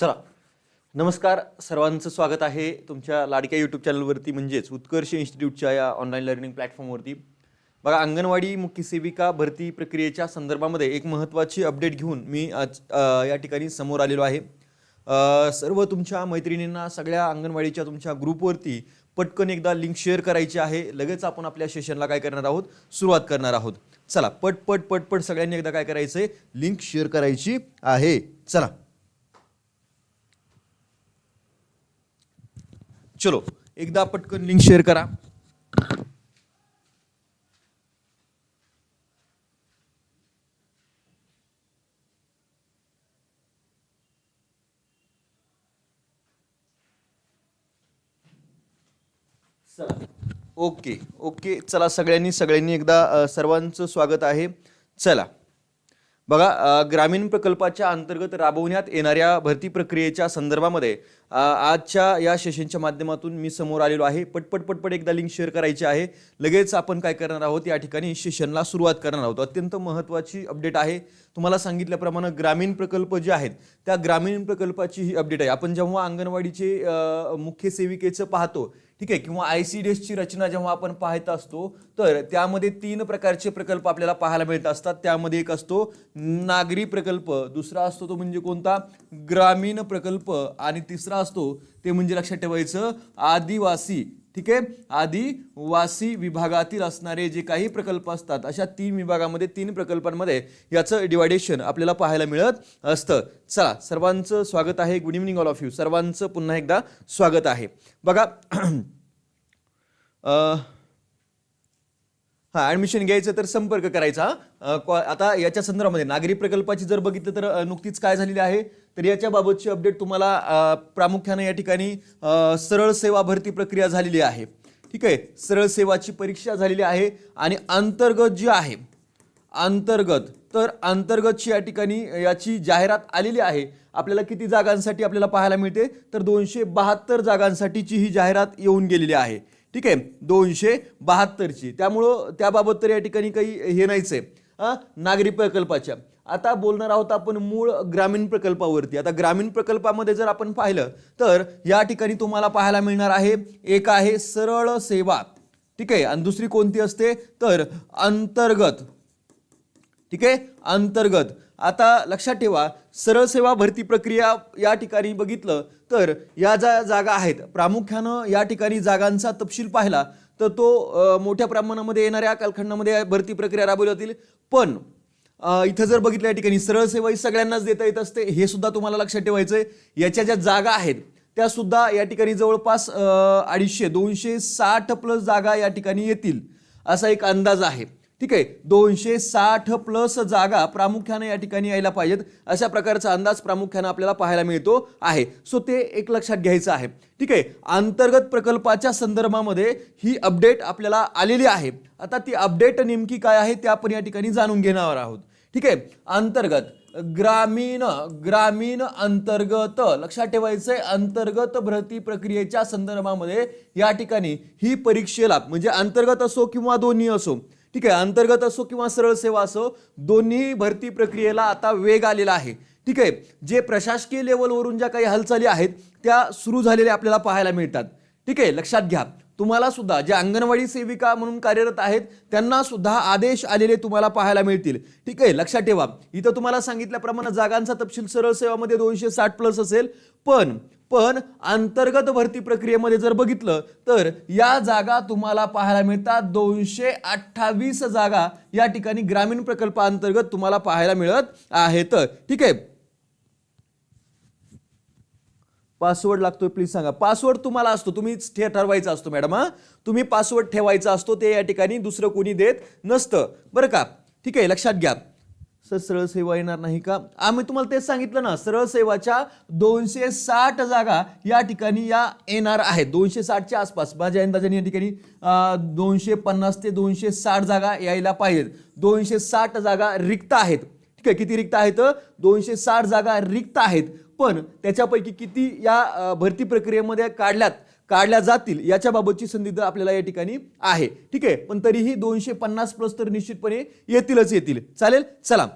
चला. नमस्कार सर्वांचं स्वागत आहे तुमच्या लाडक्या यूट्यूब चॅनलवरती म्हणजेच उत्कर्ष इन्स्टिट्यूटच्या या ऑनलाईन लर्निंग प्लॅटफॉर्मवरती बघा अंगणवाडी मुख्य सेविका भरती प्रक्रियेच्या संदर्भामध्ये एक महत्त्वाची अपडेट घेऊन मी आज या ठिकाणी समोर आलेलो आहे. सर्व तुमच्या मैत्रिणींना सगळ्या अंगणवाडीच्या तुमच्या ग्रुपवरती पटकन एकदा लिंक शेअर करायची आहे. लगेच आपण आपल्या सेशनला काय करणार आहोत? सुरुवात करणार आहोत. चला पट पट पट पट सगळ्यांनी एकदा काय करायचं आहे लिंक शेअर करायची आहे. चला. चलो एकदा पटकन लिंक शेअर करा. चला. Okay okay. चला सगळ्यांनी सगळ्यांनी एकदा सर्वांचं स्वागत आहे. चला. बघा ग्रामीण प्रकल्पाच्या अंतर्गत राबवण्यात येणाऱ्या भरती प्रक्रियेच्या संदर्भामध्ये आजच्या या सेशनच्या माध्यमातून मी समोर आलेलो आहे. पटपट पटपट एकदा लिंक शेअर करायची आहे. लगेच आपण काय करणार आहोत या ठिकाणी सेशनला सुरुवात करणार आहोत. अत्यंत महत्त्वाची अपडेट आहे. तुम्हाला सांगितल्याप्रमाणे ग्रामीण प्रकल्प जे आहेत त्या ग्रामीण प्रकल्पाची ही अपडेट आहे. आपण जेव्हा अंगणवाडीचे मुख्य सेविकेचं पाहतो ठीक आहे किंवा आय सी डी एसची रचना जेव्हा आपण पाहत असतो तर त्यामध्ये तीन प्रकारचे प्रकल्प आपल्याला पाहायला मिळत असतात. त्यामध्ये एक असतो नागरी प्रकल्प दुसरा असतो तो म्हणजे कोणता? ग्रामीण प्रकल्प आणि तिसरा असतो ते म्हणजे लक्षात ठेवायचं आदिवासी ठीक आहे? आदिवासी विभागातील असणारे जे काही प्रकल्प असतात अशा तीन विभागामध्ये तीन प्रकल्पांमध्ये याचं डिवायडेशन आपल्याला पाहायला मिळत असतं. चला सर्वांचं स्वागत आहे. Good evening all of you सर्वांचं पुन्हा एकदा स्वागत आहे. बघा अं, हा ऍडमिशन घ्यायचं तर संपर्क करायचा आता याच्या संदर्भामध्ये नागरी प्रकल्पाची जर बघितलं तर नुकतीच काय झालेली आहे? तर याच्या बाबतची अपडेट तुम्हाला प्रामुख्याने या ठिकाणी सरळ सेवा भरती प्रक्रिया झालेली आहे. ठीक आहे? सरळ सेवाची परीक्षा झालेली आहे आणि अंतर्गत जी आहे अंतर्गत तर अंतर्गतची या ठिकाणी याची जाहिरात आलेली आहे. आपल्याला किती जागांसाठी आपल्याला पाहायला मिळते? तर दोनशे बहात्तर जागांसाठीची ही जाहिरात येऊन गेलेली आहे. ठीक आहे? दोनशे बहात्तरची. त्यामुळं त्याबाबत तर या ठिकाणी काही हे नाहीच आहे. नागरी प्रकल्पाच्या. आता बोलणार आहोत आपण मूळ ग्रामीण प्रकल्पावरती. आता ग्रामीण प्रकल्पामध्ये जर आपण पाहिलं तर या ठिकाणी तुम्हाला पाहायला मिळणार आहे एक आहे सरळ सेवा. ठीक आहे? आणि दुसरी कोणती असते? तर अंतर्गत. ठीक आहे? अंतर्गत. आता लक्षात ठेवा सरळ सेवा भरती प्रक्रिया या ठिकाणी बघितलं तर या ज्या जागा आहेत प्रामुख्यानं या ठिकाणी जागांचा तपशील पाहिला तर तो मोठ्या प्रमाणामध्ये येणाऱ्या कालखंडामध्ये भरती प्रक्रिया राबवली जातील. पण इथं जर बघितलं या ठिकाणी सरळ सेवा ही सगळ्यांनाच देता येत असते. हे सुद्धा तुम्हाला लक्षात ठेवायचं आहे याच्या ज्या जागा आहेत त्या सुद्धा या ठिकाणी जवळपास अडीचशे दोनशे साठ प्लस जागा या ठिकाणी येतील. असा एक अंदाज आहे. ठीक आहे दोनशे साठ प्लस जागा प्रामुख्याने या ठिकाणी यायला पाहिजेत. अशा प्रकारचा अंदाज प्रामुख्याने आपल्याला पाहायला मिळतो आहे. सो ते एक लक्षात घ्यायचं आहे. ठीक आहे अंतर्गत प्रकल्पाच्या संदर्भामध्ये ही अपडेट आपल्याला आलेली आहे. आता ती अपडेट नेमकी काय आहे ते आपण या ठिकाणी जाणून घेणार आहोत. ठीक आहे अंतर्गत ग्रामीण ग्रामीण अंतर्गत लक्षात ठेवायचंय अंतर्गत भरती प्रक्रियेच्या संदर्भामध्ये या ठिकाणी ही परीक्षेला म्हणजे अंतर्गत असो किंवा दोन्ही असो ठीक आहे अंतर्गत असो किंवा सरळ सेवा असो दोन्ही भरती प्रक्रियेला आता वेग आलेला आहे. ठीक आहे जे प्रशासकीय लेवलवरून ज्या काही हालचाली आहेत त्या सुरू झालेल्या आपल्याला पाहायला मिळतात. ठीक आहे लक्षात घ्या. तुम्हाला सुद्धा जे अंगणवाडी सेविका म्हणून कार्यरत आहेत त्यांना सुद्धा आदेश आलेले तुम्हाला पाहायला मिळतील. ठीक आहे लक्षात ठेवा. इथं तुम्हाला सांगितल्याप्रमाणे जागांचा तपशील सरळ सेवामध्ये दोनशे साठ प्लस असेल पण पण अंतर्गत भरती प्रक्रियेमध्ये जर बघितलं तर या जागा तुम्हाला पाहायला मिळतात. दोनशे अठ्ठावीस जागा या ठिकाणी ग्रामीण प्रकल्पाअंतर्गत तुम्हाला पाहायला मिळत आहेत. ठीक आहे. पासवर्ड लागतोय प्लीज सांगा. पासवर्ड तुम्हाला असतो. तुम्हीच ठरवायचा असतो मॅडम हा. तुम्ही पासवर्ड ठेवायचा असतो ते या ठिकाणी दुसरं कोणी देत नसतं. बरं का? ठीक आहे लक्षात घ्या. सर सरळ सेवा येणार नाही का? आम्ही तुम्हाला तेच सांगितलं ना सरळ सेवाच्या दोनशे साठ जागा या ठिकाणी या येणार आहेत. दोनशे साठच्या आसपास माझ्या अंदाजाने या ठिकाणी दोनशे पन्नास ते दोनशे साठ जागा यायला पाहिजेत. दोनशे साठ जागा रिक्त आहेत. ठीक आहे किती रिक्त आहेत? दोनशे साठ जागा रिक्त आहेत. पण त्याच्यापैकी किती या भरती प्रक्रियेमध्ये काढल्यात? काढल्या जातील याच्या बाबतची संदिग्ध आपल्याला या ठिकाणी आहे. ठीक आहे? पण तरीही दोनशे पन्नास प्लस तर निश्चितपणे येतीलच येतील. चालेल? चला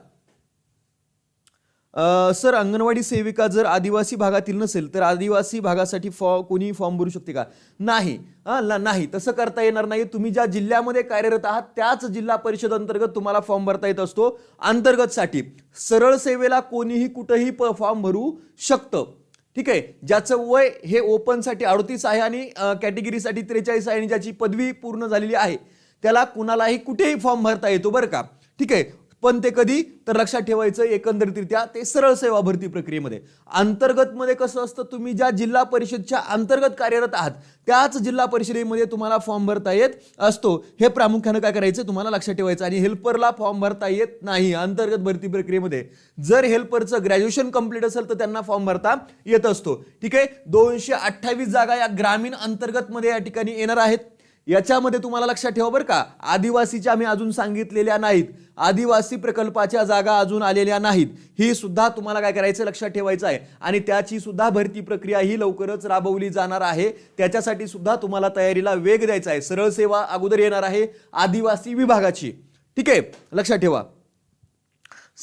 सर अंगणवाडी सेविका जर आदिवासी भागातील नसेल तर आदिवासी भागासाठी फॉ कोणी फॉर्म भरू शकते का? नाही. हा, नाही. तसं करता येणार नाही. तुम्ही ज्या जिल्ह्यामध्ये कार्यरत आहात त्याच जिल्हा परिषद अंतर्गत तुम्हाला फॉर्म भरता येत असतो अंतर्गतसाठी. सरळ सेवेला कोणीही कुठंही फॉर्म भरू शकतं. ठीक आहे ज्याचं वय हे ओपनसाठी अडतीस आहे आणि कॅटेगरीसाठी त्रेचाळीस आहे आणि ज्याची पदवी पूर्ण झालेली आहे त्याला कुणालाही कुठेही फॉर्म भरता येतो बरं का? ठीक आहे पण ते कधी? तर लक्षात ठेवायचं एकंदरीतरित्या ते सरळ सेवा भरती प्रक्रियेमध्ये. अंतर्गतमध्ये कसं असतं तुम्ही ज्या जिल्हा परिषदच्या अंतर्गत कार्यरत आहात त्याच जिल्हा परिषदेमध्ये तुम्हाला फॉर्म भरता येत असतो. हे प्रामुख्यानं काय करायचं तुम्हाला लक्षात ठेवायचं. आणि हेल्परला फॉर्म भरता येत नाही अंतर्गत भरती प्रक्रियेमध्ये. जर हेल्परचं ग्रॅज्युएशन कंप्लीट असेल तर त्यांना फॉर्म भरता येत असतो. ठीक आहे? दोनशे अठ्ठावीस जागा या ग्रामीण अंतर्गतमध्ये या ठिकाणी येणार आहेत. याच्यामध्ये तुम्हाला लक्षात ठेवा बरं का आदिवासीच्या मी अजून सांगितलेल्या नाहीत. आदिवासी प्रकल्पाच्या जागा अजून आलेल्या नाहीत. ही सुद्धा तुम्हाला काय करायचं लक्षात ठेवायचं आहे. आणि त्याची सुद्धा भरती प्रक्रिया ही लवकरच राबवली जाणार आहे. त्याच्यासाठी सुद्धा तुम्हाला तयारीला वेग द्यायचा आहे. सरळ सेवा अगोदर येणार आहे आदिवासी विभागाची. ठीक आहे? लक्षात ठेवा.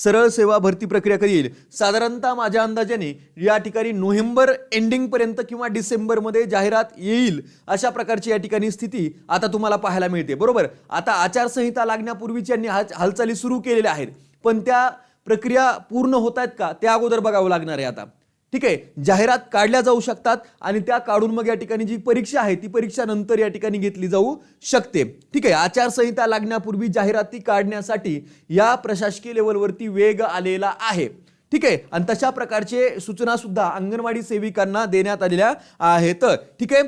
सरळ सेवा भरती प्रक्रिया कधी येईल? साधारणतः माझ्या अंदाजाने या ठिकाणी नोव्हेंबर एंडिंगपर्यंत किंवा डिसेंबरमध्ये जाहिरात येईल अशा प्रकारची या ठिकाणी स्थिती आता तुम्हाला पाहायला मिळते. बरोबर? आता आचारसंहिता लागण्यापूर्वीच यांनी हाल- हालचाली सुरू केलेल्या आहेत. पण त्या प्रक्रिया पूर्ण होत आहेत का? त्या अगोदर बघावं लागणार आहे आता. ठीक आहे जाहिरात काढल्या जाऊ शकतात आणि त्या काढून मग या ठिकाणी जी परीक्षा आहे ती परीक्षा नंतर या ठिकाणी घेतली जाऊ शकते. ठीक आहे आचारसंहिता लागण्यापूर्वी जाहिराती काढण्यासाठी या प्रशासकीय लेवलवरती वेग आलेला आहे. ठीक आहे आणि तशा प्रकारचे सूचना सुद्धा अंगणवाडी सेविकांना देण्यात आलेल्या आहेत. ठीक आहे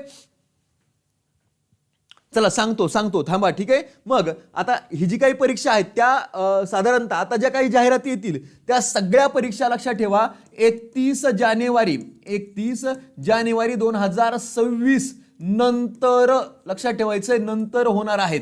चला सांगतो सांगतो थांबा ठीक आहे? मग आता ही जी काही परीक्षा आहेत त्या साधारणतः आता ज्या काही जाहिराती येतील त्या सगळ्या परीक्षा लक्षात ठेवा. एकतीस जानेवारी एकतीस जानेवारी दोन हजार सव्वीस नंतर लक्षात ठेवायचं नंतर होणार आहेत.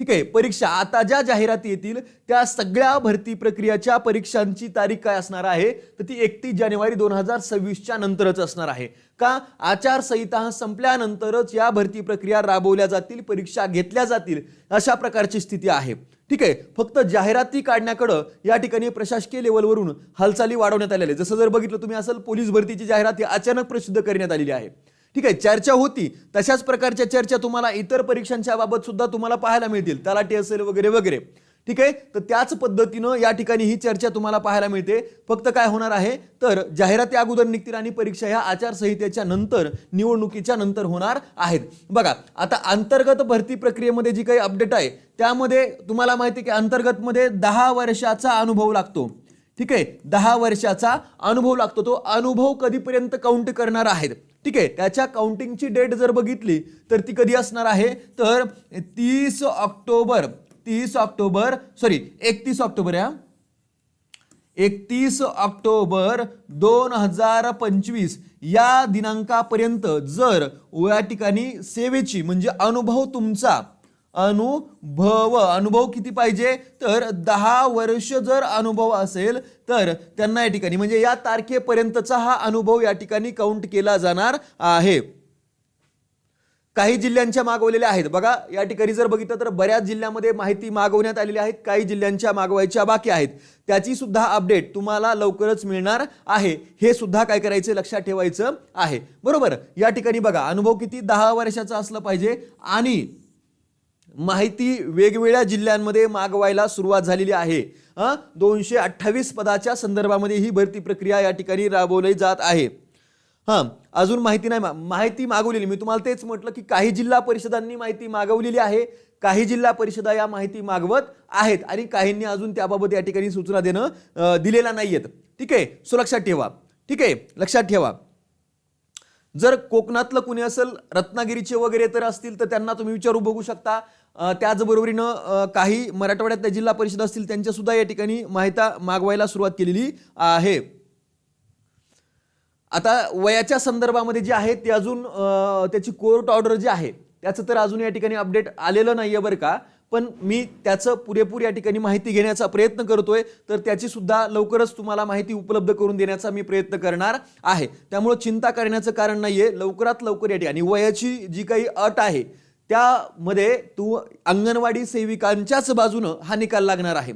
ठीक आहे परीक्षा आता ज्या जाहिराती येतील त्या सगळ्या भरती प्रक्रियाच्या परीक्षांची तारीख काय असणार आहे? तर ती एकतीस जानेवारी दोन हजार सव्वीसच्या नंतरच असणार आहे. का? आचारसंहिता संपल्यानंतरच या भरती प्रक्रिया राबवल्या जातील परीक्षा घेतल्या जातील अशा प्रकारची स्थिती आहे. ठीक आहे फक्त जाहिराती काढण्याकडं या ठिकाणी प्रशासकीय लेवलवरून हालचाली वाढवण्यात आलेल्या जसं जर बघितलं तुम्ही असेल पोलीस भरतीची जाहिराती अचानक प्रसिद्ध करण्यात आलेली आहे. ठीक आहे चर्चा होती. तशाच प्रकारच्या चर्चा तुम्हाला इतर परीक्षांच्या बाबत सुद्धा तुम्हाला पाहायला मिळतील. तलाठी असेल वगैरे वगैरे. ठीक आहे? तर त्याच पद्धतीनं या ठिकाणी ही चर्चा तुम्हाला पाहायला मिळते. फक्त काय होणार आहे? तर जाहिराती अगोदर निघतील आणि परीक्षा ह्या आचारसंहितेच्या नंतर निवडणुकीच्या नंतर होणार आहेत. बघा आता अंतर्गत भरती प्रक्रियेमध्ये जी काही अपडेट आहे त्यामध्ये तुम्हाला माहिती आहे की अंतर्गतमध्ये दहा वर्षाचा अनुभव लागतो. ठीक आहे? दहा वर्षाचा अनुभव लागतो. तो अनुभव कधीपर्यंत काउंट करणार आहेत? ठीक आहे त्याच्या काउंटिंगची डेट जर बघितली तर ती कधी असणार आहे? तर तीस ऑक्टोबर तीस ऑक्टोबर सॉरी एकतीस ऑक्टोबर या. एकतीस ऑक्टोबर दोन हजार पंचवीस या दिनांकापर्यंत जर या ठिकाणी सेवेची म्हणजे अनुभव तुमचा अनुभव अनुभव किती पाहिजे? तर दहा वर्ष जर अनुभव असेल तर त्यांना या ठिकाणी म्हणजे या तारखेपर्यंतचा हा अनुभव या ठिकाणी काउंट केला जाणार आहे. काही जिल्ह्यांच्या मागवलेल्या आहेत. बघा या ठिकाणी जर बघितलं तर बऱ्याच जिल्ह्यामध्ये माहिती मागवण्यात आलेली आहेत काही जिल्ह्यांच्या मागवायच्या बाकी आहेत. त्याची सुद्धा अपडेट तुम्हाला लवकरच मिळणार आहे. हे सुद्धा काय करायचं लक्षात ठेवायचं आहे. बरोबर? या ठिकाणी बघा अनुभव किती? दहा वर्षाचा असलं पाहिजे. आणि माहिती वेगवेगळ्या जिल्ह्यांमध्ये मागवायला सुरुवात झालेली आहे. हं? दोनशे अठ्ठावीस पदाच्या संदर्भामध्ये ही भरती प्रक्रिया या ठिकाणी राबवली जात आहे. हां अजून माहिती नाही मा- माहिती मागवलेली. मी तुम्हाला तेच म्हटलं की काही जिल्हा परिषदांनी माहिती मागवलेली आहे काही जिल्हा परिषदा या माहिती मागवत आहेत आणि काहींनी अजून त्याबाबत या ठिकाणी सूचना देणं दिलेल्या नाही आहेत ठीक आहे? सो लक्षात ठेवा. ठीक आहे? लक्षात ठेवा. जर कोकणातलं कुणी असेल रत्नागिरीचे वगैरे तर असतील तर त्यांना तुम्ही विचारू बघू शकता. त्याचबरोबरीनं काही मराठवाड्यातल्या जिल्हा परिषद असतील त्यांच्यासुद्धा या ठिकाणी माहिती मागवायला सुरुवात केलेली आहे. आता वयाच्या संदर्भामध्ये जे आहे ते अजून त्याची कोर्ट ऑर्डर जी आहे त्याचं तर अजून या ठिकाणी अपडेट आलेलं नाही आहे बरं का. पण मी त्याचं पुरेपूर या ठिकाणी माहिती घेण्याचा प्रयत्न करतोय तर त्याची सुद्धा लवकरच तुम्हाला माहिती उपलब्ध करून देण्याचा मी प्रयत्न करणार आहे. त्यामुळं चिंता करण्याचं कारण नाहीये लवकरात लवकर या ठिकाणी. वयाची जी काही अट आहे त्यामध्ये तू अंगणवाडी सेविकांच्याच बाजूनं हा निकाल लागणार आहे.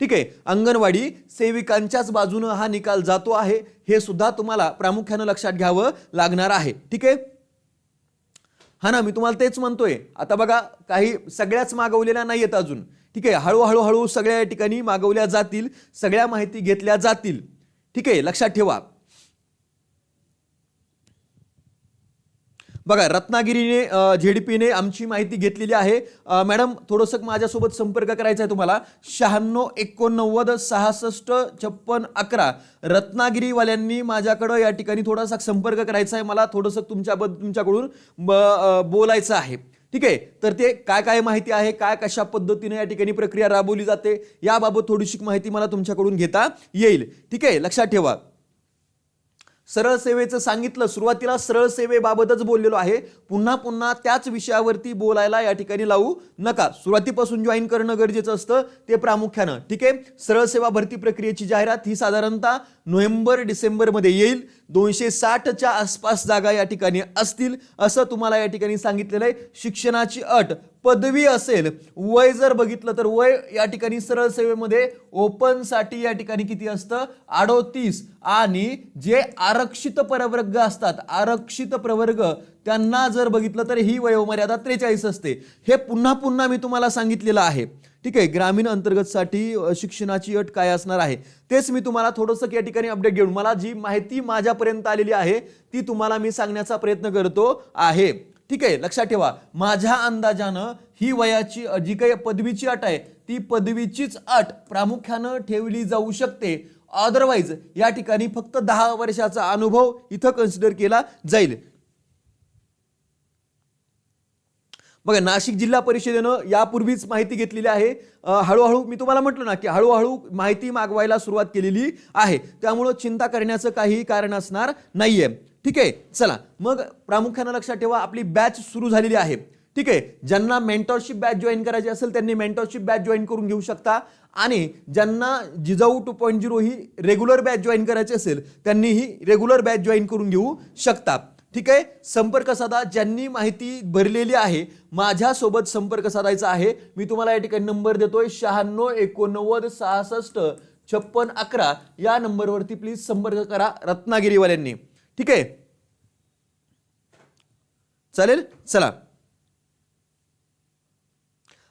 ठीक आहे अंगणवाडी सेविकांच्याच बाजूनं हा निकाल जातो आहे हे सुद्धा तुम्हाला प्रामुख्यानं लक्षात घ्यावं लागणार आहे. ठीक आहे? हा ना मी तुम्हाला तेच म्हणतोय. आता बघा काही सगळ्याच मागवलेल्या नाही आहेत अजून. ठीक आहे हळूहळू हळू सगळ्या या ठिकाणी मागवल्या जातील सगळ्या माहिती घेतल्या जातील. ठीक आहे लक्षात ठेवा. बघा रत्नागिरीने झेडपीने आमची माहिती घेतलेली आहे. मॅडम थोडंसं माझ्यासोबत संपर्क करायचा आहे तुम्हाला. शहाण्णव एकोणनव्वद सहासष्ट छप्पन अकरा. रत्नागिरीवाल्यांनी माझ्याकडं या ठिकाणी थोडासा संपर्क करायचा आहे. मला थोडंसं तुमच्याबद्दल तुमच्याकडून ब- बोलायचं आहे. ठीक आहे? तर ते काय काय माहिती आहे? काय कशा पद्धतीने या ठिकाणी प्रक्रिया राबवली जाते? याबाबत थोडीशी माहिती मला तुमच्याकडून घेता येईल. ठीक आहे? लक्षात ठेवा. सरळ सेवेचं सांगितलं सुरुवातीला सरळ सेवेबाबतच बोललेलो आहे. पुन्हा पुन्हा त्याच विषयावरती बोलायला या ठिकाणी लावू नका. सुरुवातीपासून जॉईन करणं गरजेचं असतं ते प्रामुख्यानं. ठीक आहे? सरळ सेवा भरती प्रक्रियेची जाहिरात ही साधारणतः नोव्हेंबर डिसेंबरमध्ये येईल. दोनशे साठच्या आसपास जागा या ठिकाणी असतील असं तुम्हाला या ठिकाणी सांगितलेलं आहे. शिक्षणाची अट पदवी असेल वय जर बघितलं तर वय या ठिकाणी सरळ सेवेमध्ये ओपनसाठी या ठिकाणी किती असतं? अडोतीस. आणि जे आरक्षित प्रवर्ग असतात आरक्षित प्रवर्ग त्यांना जर बघितलं तर ही वयोमर्यादा त्रेचाळीस असते. हे पुन्हा पुन्हा मी तुम्हाला सांगितलेलं आहे. ठीक आहे ग्रामीण अंतर्गतसाठी शिक्षणाची अट काय असणार आहे? तेच मी तुम्हाला थोडंसं या ठिकाणी अपडेट घेऊन मला जी माहिती माझ्यापर्यंत आलेली आहे ती तुम्हाला मी सांगण्याचा प्रयत्न करतो आहे. ठीक आहे लक्षात ठेवा. माझ्या अंदाजानं ही वयाची जी काही पदवीची अट आहे ती पदवीचीच अट प्रामुख्यानं ठेवली जाऊ शकते. अदरवाईज या ठिकाणी फक्त दहा वर्षाचा अनुभव इथं कन्सिडर केला जाईल. बघा नाशिक जिल्हा परिषदेनं यापूर्वीच माहिती घेतलेली आहे. हळूहळू मी तुम्हाला म्हटलं ना की हळूहळू माहिती मागवायला सुरुवात केलेली आहे. त्यामुळं चिंता करण्याचं काही कारण असणार नाहीये. ठीक आहे? चला मग प्रामुख्यानं लक्षात ठेवा आपली बॅच सुरू झालेली आहे. ठीक आहे? ज्यांना मेंटॉरशिप बॅच जॉईन करायची असेल त्यांनी मेंटॉरशिप बॅच जॉईन करून घेऊ शकता. आणि ज्यांना जिजाऊ टू पॉईंट झिरो ही रेग्युलर बॅच जॉईन करायची असेल त्यांनी ही रेग्युलर बॅच जॉईन करून घेऊ शकता. ठीक आहे? संपर्क साधा ज्यांनी माहिती भरलेली आहे माझ्यासोबत संपर्क साधायचा आहे. मी तुम्हाला या ठिकाणी नंबर देतोय शहाण्णव एकोणनव्वद सहासष्ट छप्पन अकरा. या नंबरवरती प्लीज संपर्क करा रत्नागिरीवाल्यांनी. ठीक आहे? चालेल? चला.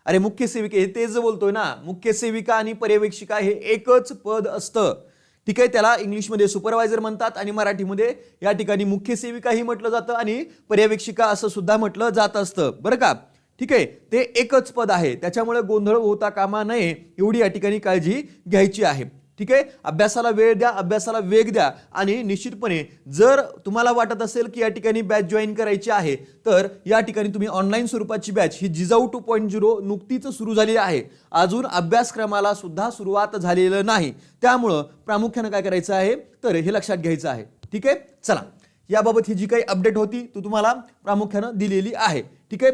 अरे मुख्य सेविका हे तेच बोलतोय ना. मुख्य सेविका आणि पर्यवेक्षिका हे एकच पद असतं. ठीक आहे? त्याला इंग्लिशमध्ये सुपरवायझर म्हणतात आणि मराठीमध्ये या ठिकाणी मुख्य सेविकाही म्हटलं जातं आणि पर्यवेक्षिका असं सुद्धा म्हटलं जात असतं. बरं का? ठीक आहे? ते एकच पद आहे. त्याच्यामुळे गोंधळ होता कामा नये एवढी या ठिकाणी काळजी घ्यायची आहे. ठीक आहे? अभ्यासाला वेळ द्या अभ्यासाला वेग द्या. आणि निश्चितपणे जर तुम्हाला वाटत असेल की या ठिकाणी बॅच जॉईन करायची आहे तर या ठिकाणी तुम्ही ऑनलाईन स्वरूपाची बॅच ही जिजाऊ टू पॉईंट झिरो नुकतीच सुरू झालेली आहे. अजून अभ्यासक्रमाला सुद्धा सुरुवात झालेलं नाही. त्यामुळं प्रामुख्यानं काय करायचं आहे? तर हे लक्षात घ्यायचं आहे. ठीक आहे? चला. याबाबत ही जी काही अपडेट होती ती तुम्हाला प्रामुख्यानं दिलेली आहे. ठीक आहे?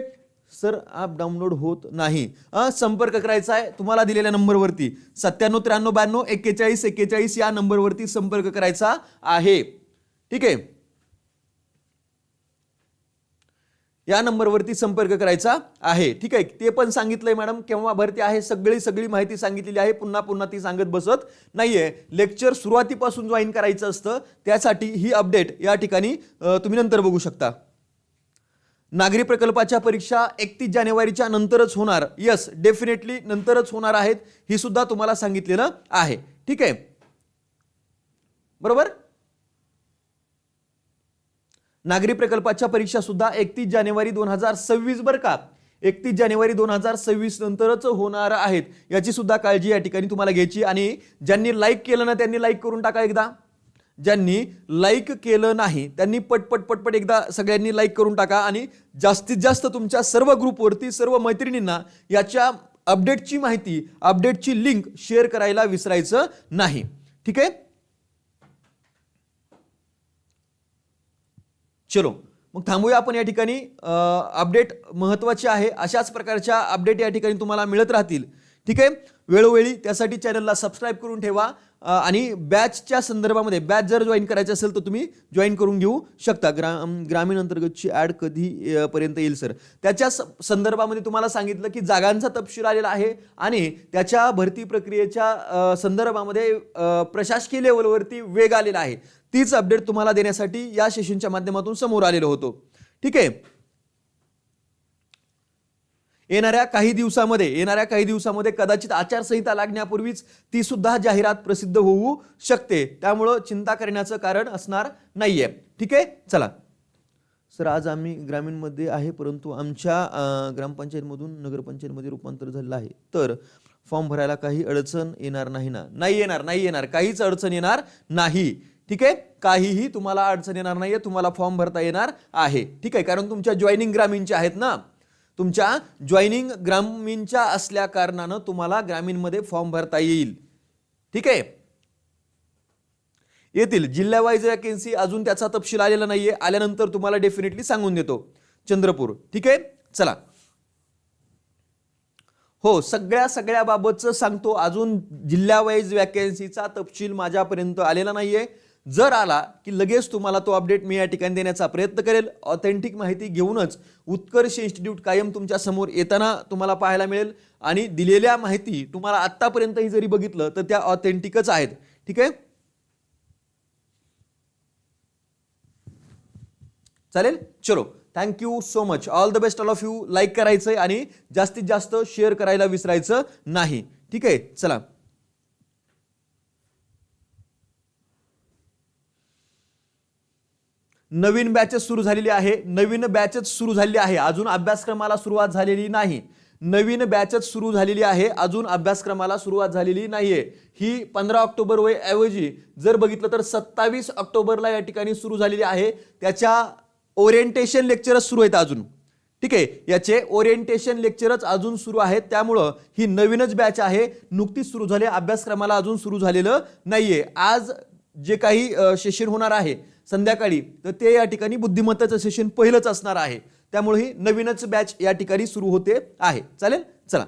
सर ॲप डाउनलोड होत नाही. संपर्क करायचा आहे तुम्हाला दिलेल्या नंबरवरती. सत्त्याण्णव त्र्याण्णव ब्याण्णव एक्केचाळीस एक्केचाळीस या नंबरवरती संपर्क करायचा आहे. ठीक आहे? या नंबरवरती संपर्क करायचा आहे. ठीक आहे? ते पण सांगितलंय मॅडम. केव्हा भरती आहे? सगळी सगळी माहिती सांगितलेली आहे. पुन्हा पुन्हा ती सांगत बसत नाहीये. लेक्चर सुरुवातीपासून जॉईन करायचं असतं. त्यासाठी ही अपडेट या ठिकाणी तुम्ही नंतर बघू शकता. नागरी प्रकल्पाच्या परीक्षा एकतीस जानेवारीच्या नंतरच होणार. यस डेफिनेटली नंतरच होणार आहेत ही सुद्धा तुम्हाला सांगितलेलं आहे. ठीक आहे? बरोबर? नागरी प्रकल्पाच्या परीक्षा सुद्धा एकतीस जानेवारी दोन हजार सव्वीस बरं का? एकतीस जानेवारी दोन हजार सव्वीस नंतरच होणार आहेत. याची सुद्धा काळजी या ठिकाणी तुम्हाला घ्यायची आणि ज्यांनी लाईक केलं ना त्यांनी लाईक करून टाका एकदा. ज्यांनी लाईक केलं नाही त्यांनी पटपट पटपट एकदा सगळ्यांनी लाईक करून टाका आणि जास्तीत जास्त तुमच्या सर्व ग्रुपवरती सर्व मैत्रिणींना याच्या अपडेटची माहिती अपडेटची लिंक शेअर करायला विसरायचं नाही. ठीक आहे? चलो मग थांबूया आपण या ठिकाणी. अपडेट महत्त्वाचे आहे. अशाच प्रकारच्या अपडेट या ठिकाणी तुम्हाला मिळत राहतील. ठीक आहे? वेळोवेळी त्यासाठी चॅनलला सबस्क्राईब करून ठेवा. आणि बॅचच्या संदर्भामध्ये बॅच जर जॉईन करायचं असेल तर तुम्ही जॉईन करून घेऊ शकता. ग्रा ग्रामीण अंतर्गतची ॲड कधी पर्यंत येईल सर त्याच्या स- संदर्भामध्ये तुम्हाला सांगितलं की जागांचा तपशील आलेला आहे आणि त्याच्या भरती प्रक्रियेच्या संदर्भामध्ये प्रशासकीय लेवलवरती वेग आलेला आहे. तीच अपडेट तुम्हाला देण्यासाठी या सेशनच्या माध्यमातून समोर आलेलो होतो. ठीक आहे? येणाऱ्या काही दिवसामध्ये येणाऱ्या काही दिवसामध्ये कदाचित आचारसंहिता लागण्यापूर्वीच ती सुद्धा जाहिरात प्रसिद्ध होऊ शकते. त्यामुळं चिंता करण्याचं कारण असणार नाहीये. ठीक? आहे चला. सर आज आम्ही ग्रामीणमध्ये आहे परंतु आमच्या ग्रामपंचायतमधून नगरपंचायतमध्ये रूपांतर झालेलं आहे. तर फॉर्म भरायला काही अडचण येणार नाही ना? नाही येणार नाही येणार. काहीच अडचण येणार नाही. ठीक? आहे काहीही तुम्हाला अडचण येणार नाहीये. तुम्हाला फॉर्म भरता येणार आहे. ठीक? आहे कारण तुमच्या जॉईनिंग ग्रामीणचे आहेत ना? तुमच्या जॉईनिंग ग्रामीणच्या असल्या कारणानं तुम्हाला ग्रामीणमध्ये फॉर्म भरता येईल. ठीक आहे? येतील. जिल्हा वाईज वॅकेन्सी अजून त्याचा तपशील आलेला नाहीये. आल्यानंतर तुम्हाला डेफिनेटली सांगून देतो. चंद्रपूर. ठीक आहे? चला. हो सगळ्या सगळ्या बाबतचं सांगतो. अजून जिल्हा वाईज वॅकेन्सीचा तपशील माझ्यापर्यंत आलेला नाहीये. जर आला की लगेच तुम्हाला तो अपडेट मी या ठिकाणी देण्याचा प्रयत्न करेल ऑथेंटिक माहिती घेऊनच उत्कर्ष इन्स्टिट्यूट कायम तुमच्यासमोर येताना तुम्हाला पाहायला मिळेल. आणि दिलेल्या माहिती तुम्हाला आत्तापर्यंतही जरी बघितलं तर त्या ऑथेंटिकच आहेत. ठीक आहे? चालेल? चलो. Thank you so much all the best all of you like करायचंय आणि जास्तीत जास्त शेअर करायला विसरायचं नाही. ठीक आहे? चला. नवीन बॅचेस सुरू झालेली आहे. नवीन बॅचेस सुरू झालेली आहे. अजून अभ्यासक्रमाला सुरुवात झालेली नाही. नवीन बॅचेस सुरू झालेली आहे. अजून अभ्यासक्रमाला सुरुवात झालेली नाही आहे ही पंधरा ऑक्टोबर वय ऐवजी जर बघितलं तर सत्तावीस ऑक्टोबरला या ठिकाणी सुरू झालेली आहे. त्याच्या ओरिएंटेशन लेक्चरच सुरू आहेत अजून. ठीक आहे? याचे ओरिएंटेशन लेक्चरच अजून सुरू आहेत. त्यामुळं ही नवीनच बॅच आहे. नुकतीच सुरू झाली. अभ्यासक्रमाला अजून सुरू झालेलं नाहीये. आज जे काही सेशन होणार आहे संध्याकाळी. तर ते या ठिकाणी बुद्धिमत्ताचं सेशन पहिलंच असणार आहे. त्यामुळे ही नवीनच बॅच या ठिकाणी सुरू होते आहे. चालेल? चला.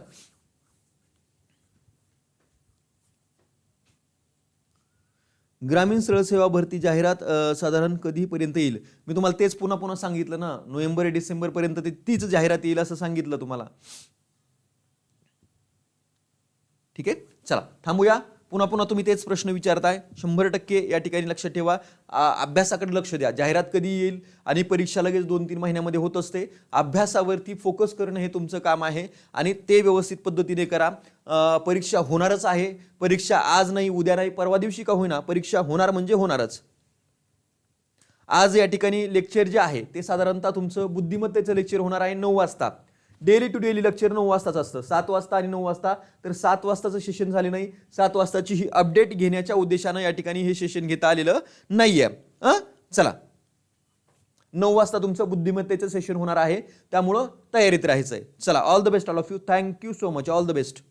ग्रामीण सरळ सेवा भरती जाहिरात साधारण कधीपर्यंत येईल? मी तुम्हाला तेच पुन्हा पुन्हा सांगितलं ना. नोव्हेंबर डिसेंबर पर्यंत ते तीच जाहिरात येईल असं सांगितलं तुम्हाला. ठीक आहे? चला. थांबूया. पुन्हा पुन्हा तुम्ही तेच प्रश्न विचारताय. शंभर टक्के या ठिकाणी लक्ष ठेवा. अभ्यासाकडे लक्ष द्या. जाहिरात कधी येईल आणि परीक्षा लगेच दोन तीन महिन्यामध्ये होत असते. अभ्यासावरती फोकस करणं हे तुमचं काम आहे आणि ते व्यवस्थित पद्धतीने करा. परीक्षा होणारच आहे. परीक्षा आज नाही उद्या नाही परवा दिवशी का होईना? परीक्षा होणार म्हणजे होणारच. आज या ठिकाणी लेक्चर जे आहे ते साधारणतः तुमचं बुद्धिमत्तेचं लेक्चर होणार आहे नऊ वाजता. डेली टू डेली लेक्चर नऊ वाजताच असतं. सात वाजता आणि नऊ वाजता तर सात वाजताचं सेशन झाले नाही. सात वाजताची ही अपडेट घेण्याच्या उद्देशानं या ठिकाणी हे सेशन घेता आलेलं नाहीये. अं? चला. नऊ वाजता तुमचं बुद्धिमत्तेचं सेशन होणार आहे. त्यामुळं तयारीत राहायचं आहे चला all the best all of you thank you so much all the best